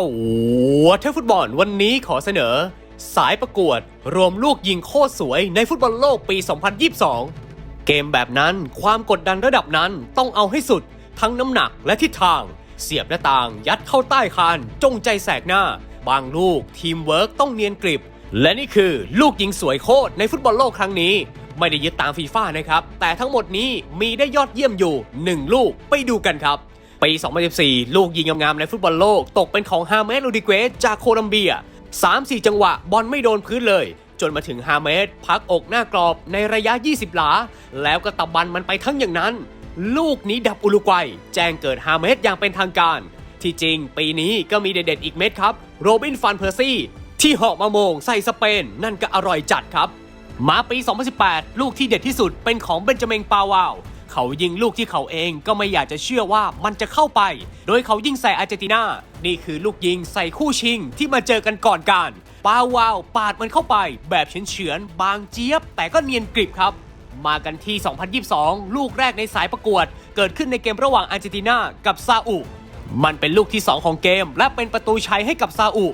ตัวเทฟุตบอลวันนี้ขอเสนอ สายประกวดรวมลูกยิงโคตรสวยในฟุตบอลโลกปี 2022 เกมแบบนั้นความกดดันระดับนั้นต้องเอาให้สุด ทั้งน้ำหนักและทิศทาง เสียบหน้าต่างยัดเข้าใต้คาน จงใจแสกหน้า บางลูกทีมเวิร์กต้องเนียนกริบ และนี่คือลูกยิงสวยโคตรในฟุตบอลโลกครั้งนี้ ไม่ได้ยึดตามฟีฟ่านะครับ แต่ทั้งหมดนี้มีได้ยอดเยี่ยมอยู่ 1 ลูกไปดูกันครับ ปี 2014 ลูกยิงงามๆในฟุตบอลโลก ตกเป็นของฮาเมสลูดิเกสจากโคลัมเบีย 3-4 จังหวะบอลไม่โดนพื้นเลย จนมาถึงฮาเมสพักอกหน้ากรอบในระยะ 20 หลา แล้วก็ตะบันมันไปทั้งอย่างนั้น ลูกนี้ดับอุรุกวัย แจ้งเกิดฮาเมสอย่างเป็นทางการ ที่จริง ปีนี้ก็มีเด็ดๆอีกเม็ดครับโรบินฟันเพอร์ซี่ที่หาะมาโมงใส่สเปน นั่นก็อร่อยจัดครับ มาปี 2018 ลูกที่เด็ดที่สุดเป็นของเบนจามินปาวาว เขายิงลูกที่เขาเองก็ไม่อยากจะเชื่อว่ามันจะเข้าไป โดยเขายิงใส่อาร์เจนตินา นี่คือลูกยิงใส่คู่ชิงที่มาเจอกันก่อนการปาวาว ปาดมันเข้าไป แบบเฉือนๆบางเจี๊ยบ แต่ก็เนียนกริบครับ มากันที่ 2022 ลูกแรกในสายประกวด เกิดขึ้นในเกมระหว่างอาร์เจนตินากับซาอุ มันเป็นลูกที่ 2 ของเกม และเป็นประตูชัยให้กับซาอุ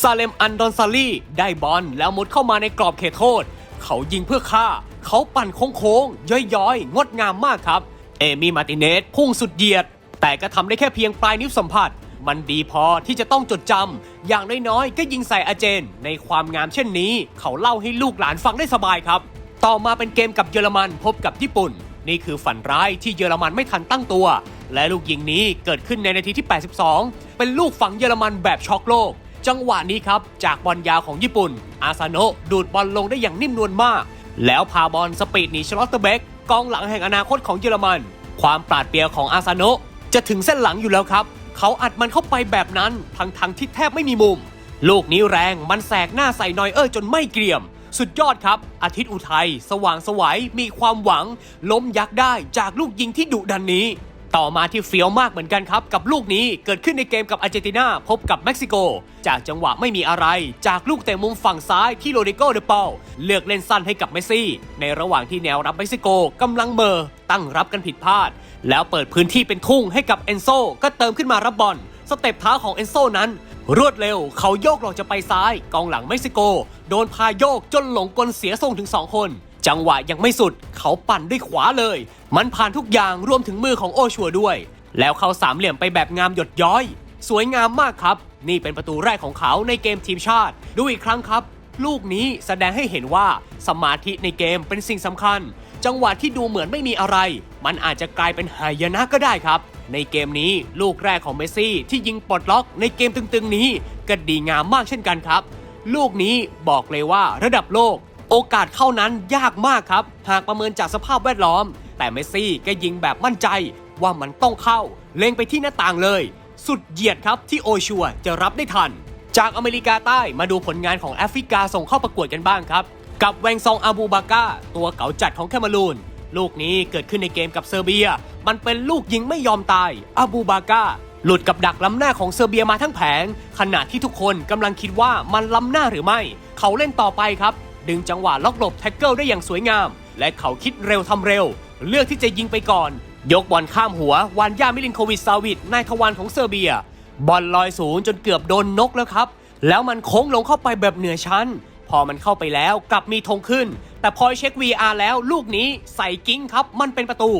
ซาเลมอันดอนซาลีได้บอลแล้วมุดเข้ามาในกรอบเขตโทษ เขายิงเพื่อฆ่า เขาปั่นโค้งๆย้อยๆ งดงามมากครับ เอมี่มาร์ติเนสพุ่งสุดเหยียด แต่ก็ทำได้แค่เพียงปลายนิ้วสัมผัส มันดีพอที่จะต้องจดจำอย่างน้อยๆ ก็ยิงใส่อาเจน ในความงามเช่นนี้ เขาเล่าให้ลูกหลานฟังได้สบายครับ ต่อมาเป็นเกมกับเยอรมันพบกับญี่ปุ่น นี่คือฝันร้ายที่เยอรมันไม่ทันตั้งตัว และลูกยิงนี้เกิดขึ้นในนาทีที่ 82 เป็นลูกฝังเยอรมันแบบช็อกโลกจังหวะนี้ครับ จากบอลยาวของญี่ปุ่น อาซาโนะดูดบอลลงได้อย่างนิ่มนวลมาก แล้วพาบอลสปีดหนีชลอตเตอร์เบกกองหลังแห่งอนาคตของเยอรมัน ความปราดเปรียวของอาซาโนะจะถึงเส้นหลังอยู่แล้วครับ เขาอัดมันเข้าไปแบบนั้นทั้งทั้งที่แทบไม่มีมุม ลูกนี้แรงมันแสกหน้าใส่นอยเออร์จนไม่เกรียม สุดยอดครับ อาทิตย์อุทัย สว่างสวัยมีความหวัง ล้มยักษ์ได้จากลูกยิงที่ดุดันนี้ ต่อมาที่เฟี้ยวมากเหมือนกันครับ กับลูกนี้เกิดขึ้นในเกมกับอาร์เจนตินาพบกับเม็กซิโก จากจังหวะไม่มีอะไร จากลูกเตะมุมฝั่งซ้ายที่โรดิโกเดเปาเลือกเล่นสั้นให้กับเมสซี่ ในระหว่างที่แนวรับเม็กซิโกกำลังเมอตั้งรับกันผิดพลาด แล้วเปิดพื้นที่เป็นทุ่งให้กับเอนโซก็เติมขึ้นมารับบอลสเต็ปเท้าของเอนโซนั้น รวดเร็วเขาโยกหลอกจะไปซ้าย กองหลังเม็กซิโก โดนพาโยกจนหลงกลเสียทรงถึง 2 คน จังหวะยังไม่สุดเขาปั่นด้วยขวาเลย มันผ่านทุกอย่างรวมถึงมือของโอชัวด้วย แล้วเข้าสามเหลี่ยมไปแบบงามหยดย้อย สวยงามมากครับ นี่เป็นประตูแรกของเขาในเกมทีมชาติ ดูอีกครั้งครับ ลูกนี้แสดงให้เห็นว่าสมาธิในเกมเป็นสิ่งสำคัญ จังหวะที่ดูเหมือนไม่มีอะไร มันอาจจะกลายเป็นหายนะก็ได้ครับ ในเกมนี้ลูกแรกของเมสซี่ที่ยิงปลดล็อกในเกมตึงๆนี้ก็ดีงามมากเช่นกันครับ ลูกนี้บอกเลยว่าระดับโลก โอกาสเข้านั้นยากมากครับ หากประเมินจากสภาพแวดล้อม แต่เมสซี่ก็ยิงแบบมั่นใจว่ามันต้องเข้า เล็งไปที่หน้าต่างเลย สุดเหยียดครับที่โอชัวจะรับได้ทัน จากอเมริกาใต้มาดูผลงานของแอฟริกาส่งเข้าประกวดกันบ้างครับ กับแวงซองอาบูบาก้าตัวเก๋าจัดของแคมารูนลูกนี้เกิดขึ้นในเกมกับเซอร์เบีย มันเป็นลูกยิงไม่ยอมตายอาบูบาก้าหลุดกับดักล้ำหน้าของเซอร์เบียมาทั้งแผง ขณะที่ทุกคนกำลังคิดว่ามันล้ำหน้าหรือไม่ เขาเล่นต่อไปครับ ดึงจังหวะล็อกหลบแท็กเกิลได้อย่างสวยงาม และเขาคิดเร็วทำเร็ว เลือกที่จะยิงไปก่อน ยกบอลข้ามหัววานยามิลินโควิชซาวิดนายทวารของเซอร์เบีย บอลลอยสูงจนเกือบโดนนกแล้วครับ แล้วมันโค้งลงเข้าไปแบบเหนือชั้น พอมันเข้าไปแล้วกลับมีธงขึ้น แต่พอเช็ค VR แล้วลูกนี้ใส่กิ้งครับ มันเป็นประตู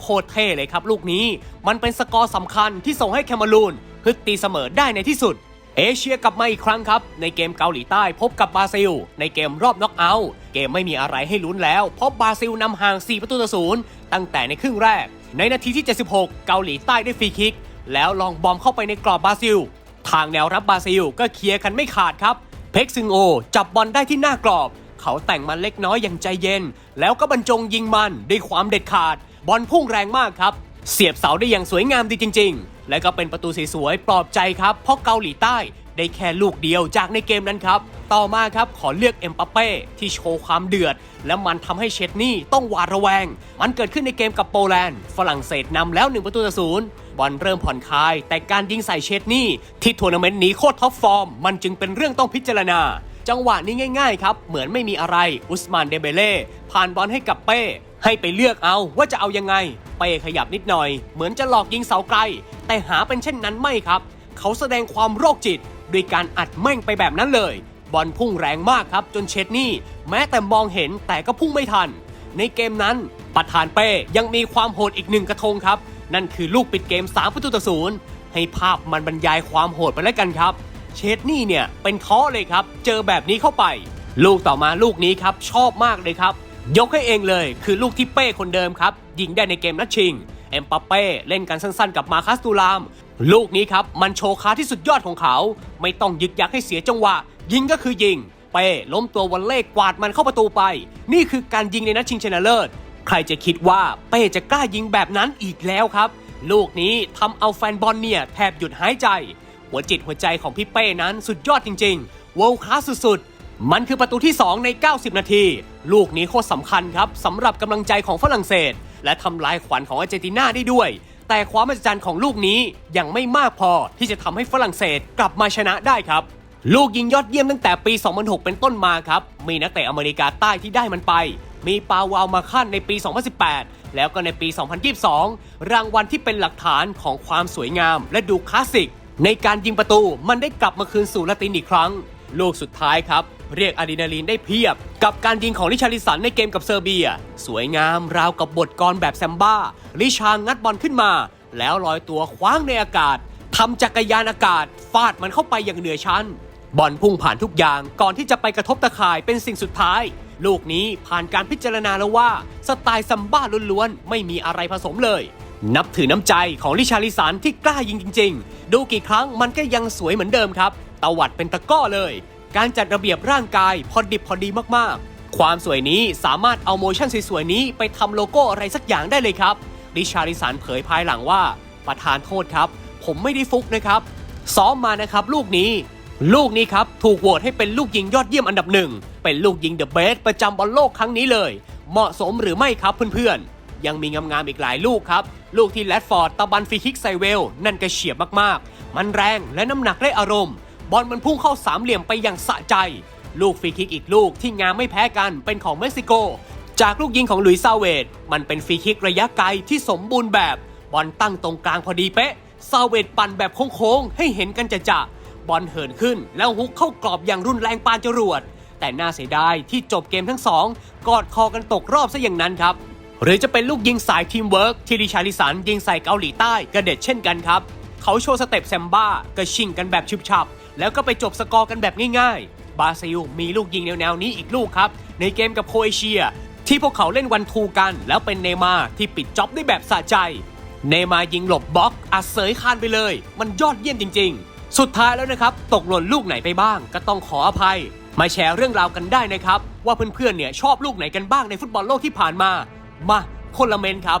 โคตรเท่เลยครับลูกนี้ มันเป็นสกอร์สำคัญที่ส่งให้แคมารูนพึกตีเสมอได้ในที่สุด เอเชียกลับมาอีกครั้งครับ ในเกมเกาหลีใต้พบกับบราซิล ในเกมรอบน็อกเอาท์เกมไม่มีอะไรให้ลุ้นแล้ว เพราะบราซิลนำห่าง 4 ประตูต่อศูนย์ตั้งแต่ในครึ่งแรก ในนาทีที่ 76 เกาหลีใต้ได้ฟรีคิก แล้วลองบอมเข้าไปในกรอบบราซิล ทางแนวรับบราซิลก็เคลียร์กันไม่ขาดครับ เพ็กซึงโอ จับบอลได้ที่หน้ากรอบ เขาแต่งมันเล็กน้อยอย่างใจเย็น แล้วก็บรรจงยิงมันด้วยความเด็ดขาด บอลพุ่งแรงมากครับ เสียบเสาได้อย่างสวยงามดีจริง ๆ และก็เป็นประตูสวยๆปลอบใจครับเพราะเกาหลีใต้ได้แค่ลูกเดียวจากในเกมนั้นครับ ต่อมาครับขอเลือกเอ็มปัปเป้ที่โชว์ความเดือด และมันทำให้เชดนี่ต้องหวาดระแวง มันเกิดขึ้นในเกมกับโปแลนด์ ฝรั่งเศสนำแล้ว1ประตูต่อศูนย์บอลเริ่มผ่อนคลาย แต่การยิงใส่เชดนี่ที่ทัวร์นาเมนต์นี้โคตรท็อปฟอร์ม มันจึงเป็นเรื่องต้องพิจารณา จังหวะนี้ง่ายๆครับ เหมือนไม่มีอะไร อุสมานเดเบเล่ผ่านบอลให้กับเป้ ให้ไปเลือกเอาว่าจะเอายังไง เป้ขยับนิดหน่อย เหมือนจะหลอกยิงเสาไกล แต่หาเป็นเช่นนั้นไม่ครับ เขาแสดงความโรคจิตด้วยการอัดแม่งไปแบบนั้นเลย บอลพุ่งแรงมากครับจนเชดนี่ แม้แต่มองเห็นแต่ก็พุ่งไม่ทัน ในเกมนั้นประธานเป้ยังมีความโหดอีกหนึ่งกระทงครับ นั่นคือลูกปิดเกม3ประตูต่อศูนย์ให้ภาพมันบรรยายความโหดไปแล้วกันครับ เชดนี่เนี่ยเป็นท้อเลยครับ เจอแบบนี้เข้าไป ลูกต่อมาลูกนี้ครับชอบมากเลยครับ ยกให้เองเลยคือลูกที่เป้คนเดิมครับ ยิงได้ในเกมนัดชิง เอ็มปัปเป้เล่นกันสั้นๆกับมาคัสตูราม ลูกนี้ครับมันโชว์คาที่สุดยอดของเขา ไม่ต้องยึกยักให้เสียจังหวะ ยิงก็คือยิง เป้ล้มตัววันเล่กวาดมันเข้าประตูไป นี่คือการยิงในนัดชิงชนะเลิศ ใครจะคิดว่าเป้จะกล้ายิงแบบนั้นอีกแล้วครับ ลูกนี้ทำเอาแฟนบอลเนี่ยแทบหยุดหายใจ หัวจิตหัวใจของพี่เป้นั้นสุดยอดจริงๆ world class สุดๆมันคือประตูที่ 2 ใน 90 นาที ลูกนี้โคตรสำคัญครับสำหรับกำลังใจของฝรั่งเศส และทำลายขวัญของอาร์เจนตินาได้ด้วย แต่ความมหัศจรรย์ของลูกนี้ยังไม่มากพอที่จะทำให้ฝรั่งเศสกลับมาชนะได้ครับ ลูกยิงยอดเยี่ยมตั้งแต่ปี 2006 เป็นต้นมาครับ มีนักเตะอเมริกาใต้ที่ได้มันไป มีปาวาวมาขั้นในปี 2018 แล้วก็ในปี 2022 รางวัลที่เป็นหลักฐานของความสวยงาม และดูคลาสสิกในการยิงประตูมันได้กลับมาคืนสู่ละตินอีกครั้ง ลูกสุดท้ายครับ เรียกอะดรีนาลีนได้เพียบ กับการยิงของลิชาริสันในเกมกับเซอร์เบีย สวยงามราวกับบทกรแบบแซมบ้า ลิชางัดบอลขึ้นมา แล้วลอยตัวคว้างในอากาศทำจักรยานอากาศ ฟาดมันเข้าไปอย่างเหนือชั้น บอลพุ่งผ่านทุกอย่างก่อนที่จะไปกระทบตะข่ายเป็นสิ่งสุดท้าย ลูกนี้ผ่านการพิจารณาแล้วว่า สไตล์ซัมบ้าล้วนๆไม่มีอะไรผสมเลย นับถือน้ำใจของลิชาลิสันที่กล้ายิงจริง ๆ ดูกี่ครั้งมันก็ยังสวยเหมือนเดิมครับตวัดเป็นตะก้อเลย การจัดระเบียบร่างกายพอดิบพอดีมากๆ ความสวยนี้สามารถเอาโมชั่นสวยๆนี้ไปทำโลโก้อะไรสักอย่างได้เลยครับลิชาลิสันเผยภายหลังว่า ประธานโทษครับ ผมไม่ได้ฟุกนะครับ ซ้อมมานะครับลูกนี้ ลูกนี้ครับถูกโหวตให้เป็นลูกยิงยอดเยี่ยมอันดับหนึ่ง เป็นลูกยิงเดอะเบสประจำบอลโลกครั้งนี้เลย เหมาะสมหรือไม่ครับเพื่อนๆ ยังมีงามๆอีกหลายลูกครับ ลูกที่แรดฟอร์ดตะบันฟรีคิกใส่เวล นั่นก็เฉียบมากๆ มันแรงและน้ำหนักได้อารมณ์ บอลมันพุ่งเข้าสามเหลี่ยมไปอย่างสะใจ ลูกฟรีคิกอีกลูกที่งามไม่แพ้กันเป็นของเม็กซิโก จากลูกยิงของหลุยส์ซาเวดมันเป็นฟรีคิกระยะไกลที่สมบูรณ์แบบ บอลตั้งตรงกลางพอดีเป๊ะซาเวดปั่นแบบโค้งๆให้เห็นกันจะจะบอลเหินขึ้นแล้วฮุกเข้ากรอบอย่างรุนแรงปานจรวด แต่น่าเสียดายที่จบเกมทั้งสองกอดคอกันตกรอบซะอย่างนั้นครับ หรือจะเป็นลูกยิงสายทีมเวิร์กที่ดิชาลิสันยิงใส่เกาหลีใต้กระเด็ดเช่นกันครับ เขาโชว์สเต็ปแซมบ้ากระชิงกันแบบชุบฉับ แล้วก็ไปจบสกอร์กันแบบง่ายๆ บราซิลมีลูกยิงแนวๆนี้อีกลูกครับ ในเกมกับโคเอเชีย ที่พวกเขาเล่นวันทูกัน แล้วเป็นเนมาร์ที่ปิดจ็อบได้แบบสะใจ เนมาร์ยิงหลบบล็อกอัดเสยคานไปเลย มันยอดเยี่ยมจริง ๆ สุดท้ายแล้วนะครับ ตกหล่นลูกไหนไปบ้าง ก็ต้องขออภัย มาแชร์เรื่องราวกันได้นะครับ ว่าเพื่อนๆเนี่ยชอบลูกไหนกันบ้างในฟุตบอลโลกที่ผ่านมา มาคนละเมนครับ